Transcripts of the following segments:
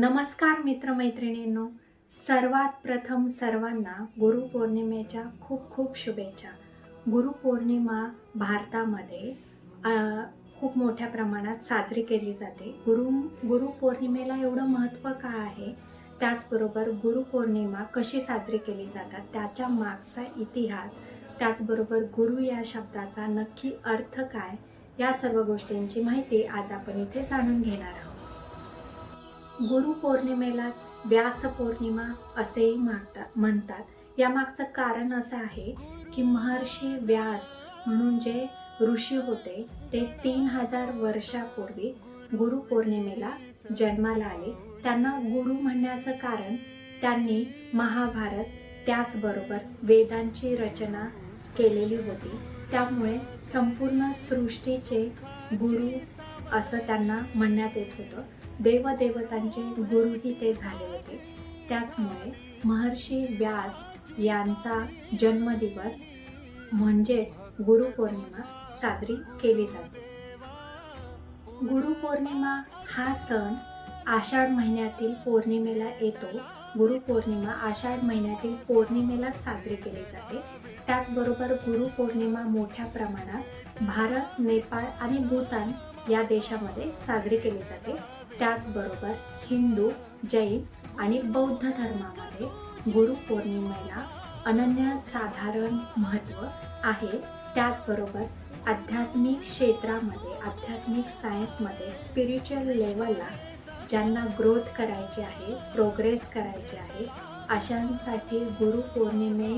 नमस्कार मित्रमैत्रिणींनो. सर्वात प्रथम सर्वांना गुरुपौर्णिमेच्या खूप खूप शुभेच्छा. गुरुपौर्णिमा भारतामध्ये खूप मोठ्या प्रमाणात साजरी केली जाते. गुरु गुरुपौर्णिमेला एवढं महत्त्व का आहे? त्याचबरोबर गुरुपौर्णिमा कशी साजरी केली जातात? त्याच्या मागचा इतिहास त्याचबरोबर गुरु या शब्दाचा नक्की अर्थ काय? या सर्व गोष्टींची माहिती आज आपण इथे जाणून घेणार आहोत. गुरुपौर्णिमेलाच व्यास पौर्णिमा असेही मागतात म्हणतात. यामागचं कारण असं आहे की महर्षी व्यास म्हणून जे ऋषी होते ते तीन हजार वर्षापूर्वी गुरुपौर्णिमेला जन्माला आले. त्यांना गुरु म्हणण्याचं कारण त्यांनी महाभारत त्याचबरोबर वेदांची रचना केलेली होती. त्यामुळे संपूर्ण सृष्टीचे गुरु असं त्यांना म्हणण्यात येत होतं. देवदेवतांचे गुरुही ते झाले होते. त्याचमुळे महर्षी व्यास यांचा जन्मदिवस म्हणजेच गुरुपौर्णिमा साजरी केली जाते. गुरुपौर्णिमा हा सण आषाढ महिन्यातील पौर्णिमेला येतो. गुरुपौर्णिमा आषाढ महिन्यातील पौर्णिमेलाच साजरी केली जाते. त्याचबरोबर गुरुपौर्णिमा मोठ्या प्रमाणात भारत नेपाळ आणि भूतान या देशामध्ये साजरी केली जाते. त्याचबरोबर हिंदू जैन आणि बौद्ध धर्मामध्ये गुरुपौर्णिमेला अनन्यसाधारण महत्त्व आहे. त्याचबरोबर आध्यात्मिक क्षेत्रामध्ये आध्यात्मिक सायन्समध्ये स्पिरिच्युअल लेवलला ज्यांना ग्रोथ करायची आहे प्रोग्रेस करायची आहे अशांसाठी गुरुपौर्णिमे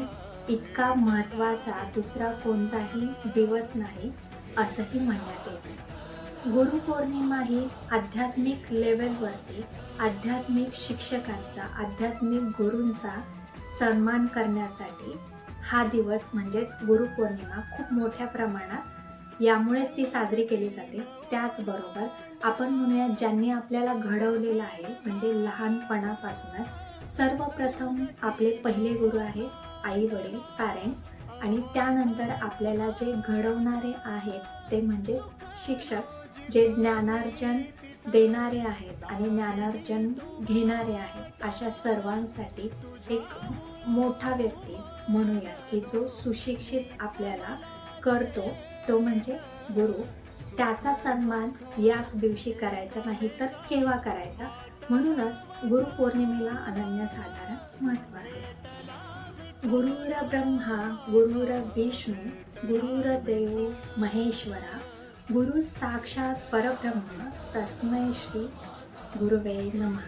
इतका महत्त्वाचा दुसरा कोणताही दिवस नाही असंही म्हणण्यात येते. गुरुपौर्णिमा ही आध्यात्मिक लेवलवरती आध्यात्मिक शिक्षकांचा आध्यात्मिक गुरूंचा सन्मान करण्यासाठी हा दिवस म्हणजेच गुरुपौर्णिमा खूप मोठ्या प्रमाणात यामुळेच ती साजरी केली जाते. त्याचबरोबर आपण म्हणूया ज्यांनी आपल्याला घडवलेलं आहे म्हणजे लहानपणापासूनच सर्वप्रथम आपले पहिले गुरु आहेत आई वडील पॅरेंट्स आणि त्यानंतर आपल्याला जे घडवणारे आहेत ते म्हणजेच शिक्षक जे ज्ञानार्जन देणारे आहेत आणि ज्ञानार्जन घेणारे आहेत अशा सर्वांसाठी एक मोठा व्यक्ती म्हणूया की जो सुशिक्षित आपल्याला करतो तो म्हणजे गुरु. त्याचा सन्मान याच दिवशी करायचा नाही तर केव्हा करायचा? म्हणूनच गुरुपौर्णिमेला अनन्यसाधारण महत्त्व आहे. गुरुर ब्रह्मा गुरुर विष्णू गुरुर देव महेश्वरा गुरु साक्षात परब्रह्म तस्मय श्री गुरुवे नमा.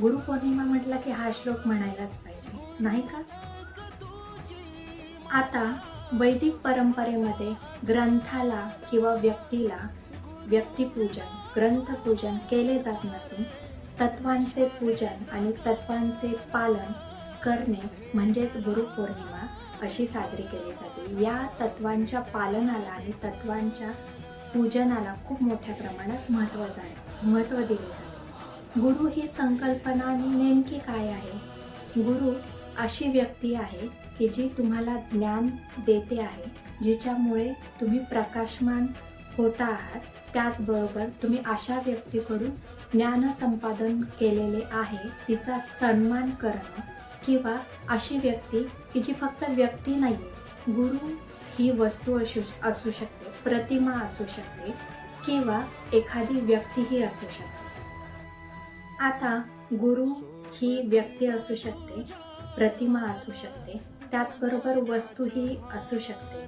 गुरु पौर्णिमा म्हटलं की हा श्लोक म्हणायलाच पाहिजे नाही का? आता वैदिक परंपरेमध्ये ग्रंथाला किंवा व्यक्तीला व्यक्तिपूजन ग्रंथपूजन केले जात नसून तत्वांचे पूजन आणि तत्वांचे पालन करणे म्हणजेच गुरुपौर्णिमा अशी साजरी केली जाते. या तत्वांच्या पालनाला आणि तत्वांच्या पूजनाला खूप मोठ्या प्रमाणात महत्त्व जाते महत्त्व दिले जाते. गुरु ही संकल्पना नेमकी काय आहे? गुरु अशी व्यक्ती आहे की जी तुम्हाला ज्ञान देते आहे जिच्यामुळे तुम्ही प्रकाशमान होता आहात. त्याचबरोबर तुम्ही अशा व्यक्तीकडून ज्ञान संपादन केलेले आहे. तिचा सन्मान करणं किंवा अशी व्यक्ती की जी फक्त व्यक्ती नाही गुरु ही वस्तू असू असू शकते. प्रतिमा असू शकते किंवा एखादी व्यक्तीही असू शकते. आता गुरु ही व्यक्ती असू शकते प्रतिमा असू शकते त्याचबरोबर वस्तूही असू शकते.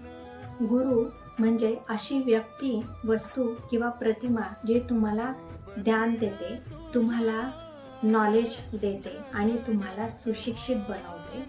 गुरु म्हणजे अशी व्यक्ती वस्तू किंवा प्रतिमा जे तुम्हाला ज्ञान देते तुम्हाला नॉलेज देते आणि तुम्हाला सुशिक्षित बनवते.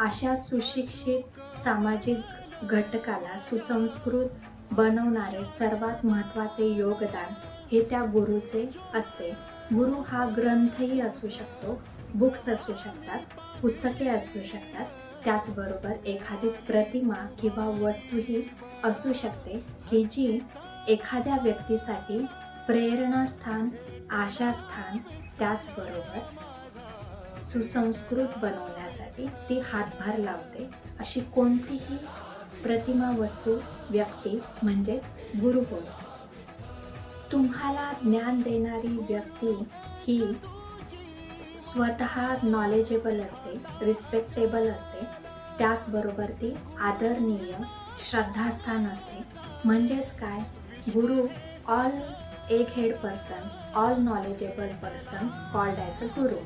अशा सुशिक्षित सामाजिक घटकाला सुसंस्कृत बनवणारे सर्वात महत्त्वाचे योगदान हे त्या गुरुचे असते. गुरु हा ग्रंथही असू शकतो बुक्स असू शकतात पुस्तके असू शकतात. त्याचबरोबर एखादी प्रतिमा किंवा वस्तूही असू शकते की जी एखाद्या व्यक्तीसाठी प्रेरणास्थान आशास्थान त्याचबरोबर सुसंस्कृत बनवण्यासाठी ती हातभार लावते. अशी कोणतीही प्रतिमा वस्तू व्यक्ती म्हणजे गुरु होय तुम्हाला ज्ञान देणारी व्यक्ती ही स्वतः नॉलेजेबल असते रिस्पेक्टेबल असते. त्याचबरोबर ती आदरणीय श्रद्धास्थान असते. म्हणजेच काय? Guru all egg head persons all knowledgeable persons called as a guru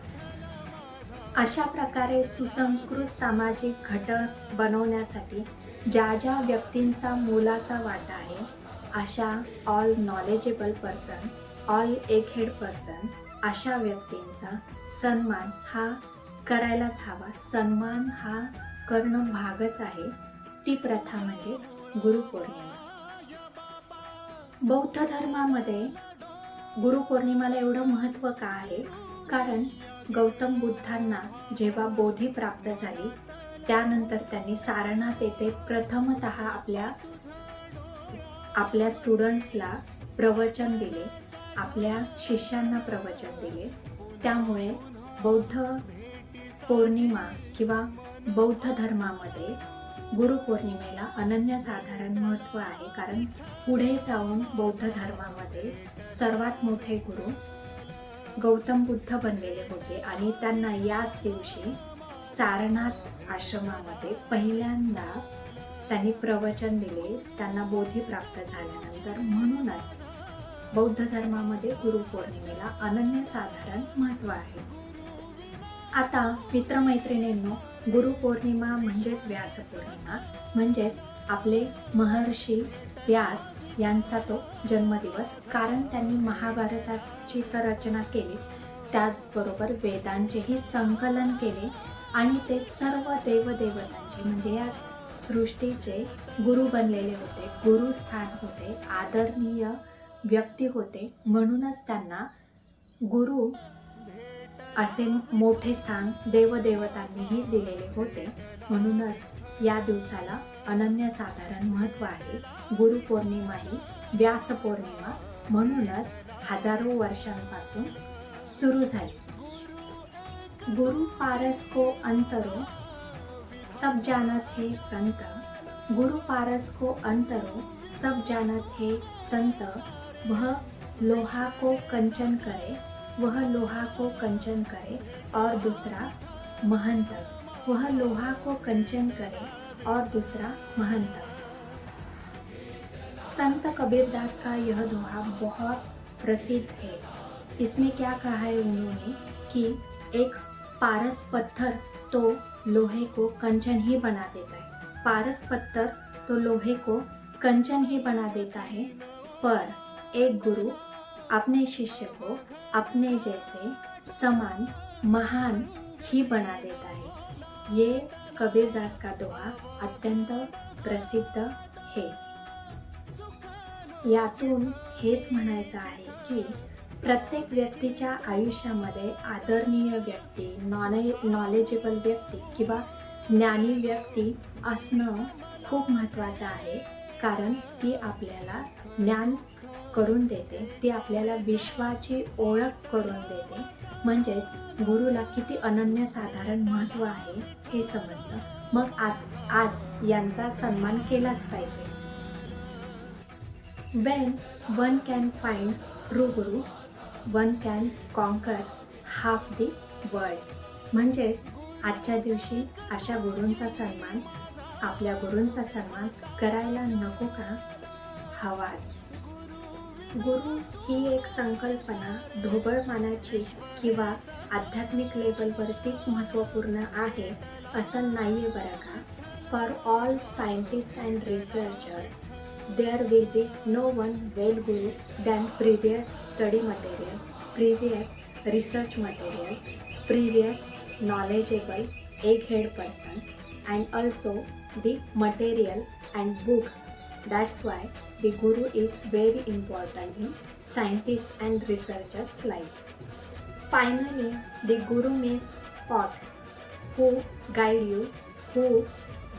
अशा प्रकारे सुसंस्कृत सामाजिक घटक बनवण्यासाठी ज्या ज्या व्यक्तींचा मोलाचा वाटा आहे अशा ऑल नॉलेजेबल पर्सन ऑल एक हेड पर्सन अशा व्यक्तींचा सन्मान हा करायलाच हवा. सन्मान हा करणं भागच आहे. ती प्रथा म्हणजे गुरुपौर्णिमा बौद्ध धर्मामध्ये गुरुपौर्णिमाला एवढं महत्त्व का आहे? कारण गौतम बुद्धांना जेव्हा बोधी प्राप्त झाली त्यानंतर त्यांनी सारनाथ येथे प्रथमत आपल्या आपल्या स्टुडंट्सला प्रवचन दिले आपल्या शिष्यांना प्रवचन दिले. त्यामुळे बौद्ध पौर्णिमा किंवा बौद्ध धर्मामध्ये गुरुपौर्णिमेला अनन्यसाधारण महत्त्व आहे. कारण पुढे जाऊन बौद्ध धर्मामध्ये सर्वात मोठे गुरु गौतम बुद्ध बनलेले होते आणि त्यांना याच दिवशी सारनाथ आश्रमामध्ये पहिल्यांदा त्यांनी प्रवचन दिले. त्यांना बोधी प्राप्त झाल्यानंतर म्हणूनच बौद्ध धर्मामध्ये गुरुपौर्णिमेला अनन्यसाधारण महत्त्व आहे. आता मित्रमैत्रिणींनो गुरुपौर्णिमा म्हणजेच व्यासपौर्णिमा म्हणजेच आपले महर्षी व्यास यांचा तो जन्मदिवस. कारण त्यांनी महाभारताची तर रचना केली त्याचबरोबर वेदांचेही संकलन केले. आणि ते सर्व देवदेवतांचे म्हणजे या सृष्टीचे गुरु बनलेले होते गुरुस्थान होते आदरणीय व्यक्ती होते. म्हणूनच त्यांना गुरु असे मोठे स्थान देवदेवतांनीही दिलेले होते. म्हणूनच या दिवसाला अनन्यसाधारण महत्त्व आहे. गुरुपौर्णिमा ही व्यास पौर्णिमा म्हणूनच हजारो वर्षांपासून सुरू झाली. गुरु पारस को अंतरो सब जानत हे संत। गुरु पारस को अंतरो सब जानत हे संत। वह लोहा को कंचन करे वह लोहा को कंचन करे और दूसरा महंत। वह लोहा को कंचन करे और दूसरा महंत। संत कबीरदास का यह दोहा बहुत प्रसिद्ध है। इसमें क्या कहा है उन्होंने कि एक पारस पत्थर तो लोहे को कंचन ही बना देता है। पारस पत्थर तो लोहे को कंचन ही बना देता है। पर एक गुरु अपने शिष्य को अपने जैसे समान महान ही बना देता है। ये कबीरदास का दोहा अत्यंत प्रसिद्ध है। यातून हेच म्हणायचं आहे की प्रत्येक व्यक्तीच्या आयुष्यामध्ये आदरणीय व्यक्ती नॉने नॉलेजेबल व्यक्ती किंवा ज्ञानी व्यक्ती असणं खूप महत्त्वाचं आहे. कारण ती आपल्याला ज्ञान करून देते ती आपल्याला विश्वाची ओळख करून देते. म्हणजेच गुरुला किती अनन्यसाधारण महत्त्व आहे हे समजतं. मग आज आज यांचा सन्मान केलाच पाहिजे. When one can find true guru one can conquer half the world म्हणजेच आजच्या दिवशी अशा गुरूंचा सन्मान आपल्या गुरूंचा सन्मान करायला नको का? हवाच गुरु ही एक संकल्पना ढोबळ मानाची किंवा आध्यात्मिक लेवलवरतीच महत्त्वपूर्ण आहे असं नाही आहे बरं का? For all scientist and researcher there will be no one well guru than previous study material previous research material, previous knowledgeable egghead person and also the material and books. That's why the guru is very important in scientists and researchers' life. Finally, the guru means what? Who guide you, who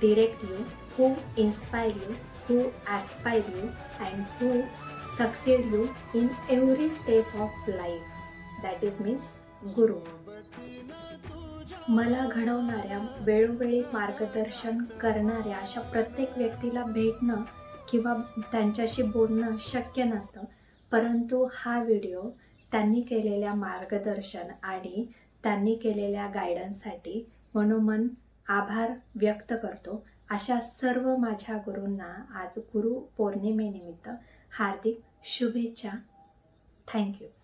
direct you, who inspire you, who aspire you, and who succeed you in every step of life. That is means guru. मला घडवणाऱ्या वेळोवेळी मार्गदर्शन करणाऱ्या अशा प्रत्येक व्यक्तीला भेटणं किंवा त्यांच्याशी बोलणं शक्य नसतं. परंतु हा व्हिडिओ त्यांनी केलेल्या मार्गदर्शन आणि त्यांनी केलेल्या गायडन्ससाठी मनोमन आभार व्यक्त करतो. अशा सर्व माझ्या गुरूंना आज गुरु पौर्णिमेनिमित्त हार्दिक शुभेच्छा. थँक्यू.